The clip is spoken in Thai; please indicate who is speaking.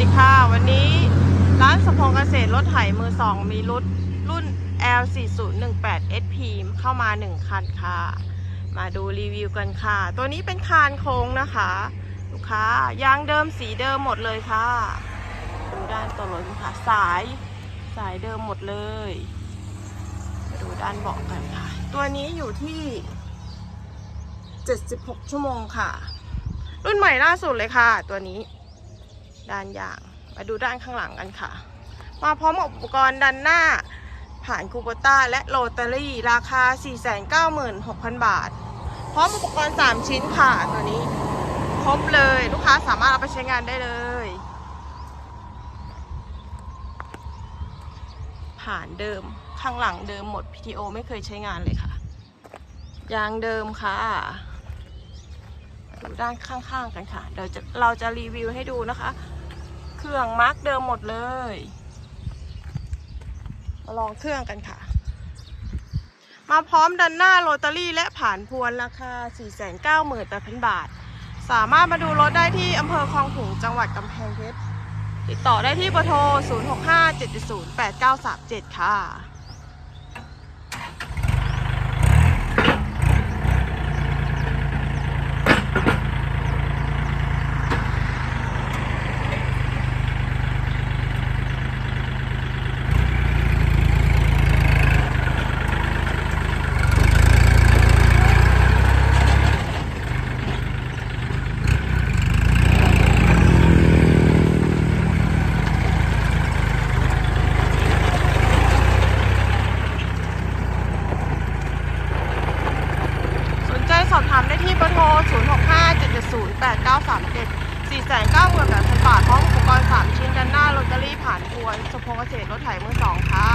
Speaker 1: ดีค่ะวันนี้ร้านสพงเกษตรรถไถมือสองมีรถรุ่น L4018 SP เข้ามา 1 คันค่ะ มาดูรีวิวกันค่ะ ตัวนี้เป็นคานโค้งนะคะ ลูกค้ายางเดิมสีเดิมหมดเลยค่ะ ดูด้านตัวรถค่ะ สายสายเดิมหมดเลย มาดูด้านเบาะกันค่ะ ตัวนี้อยู่ที่ 76 ชั่วโมงค่ะ รุ่นใหม่ล่าสุดเลยค่ะ ตัวนี้ ด้านยาง มาดูด้านข้างหลังกันค่ะ มาพร้อมอุปกรณ์ดันหน้า ผ่านคูโบต้าและโรตารี่ ราคา 496,000 บาท พร้อมอุปกรณ์ 3 ชิ้นค่ะตัวนี้ ครบเลยลูกค้าสามารถเอาไปใช้งานได้เลย ผ่านเดิมข้างหลังเดิมหมด PTO ไม่เคยใช้งานเลยค่ะ ยางเดิมค่ะดูด้านข้างๆกันค่ะ เดี๋ยวเราจะรีวิวให้ดูนะคะ เครื่องมาร์กเดิมหมดเลยมาลองเครื่องกันค่ะ มาพร้อมดันหน้าโรตารี่และผ่านพวนราคา 498,000 บาท สามารถมาดูรถได้ที่อำเภอคลองถุงจังหวัดกำแพงเพชรติดต่อได้ที่เบอร์โทร 0657708937 ค่ะ อบถามได้ที่เบอร์โทร 0657708937 498,000 บาทพร้อมอุปกรณ์ 3 ชิ้นด้านหน้าโรตารี่ผ่านพวนสพงเกษตรรถไถมือสองค่ะ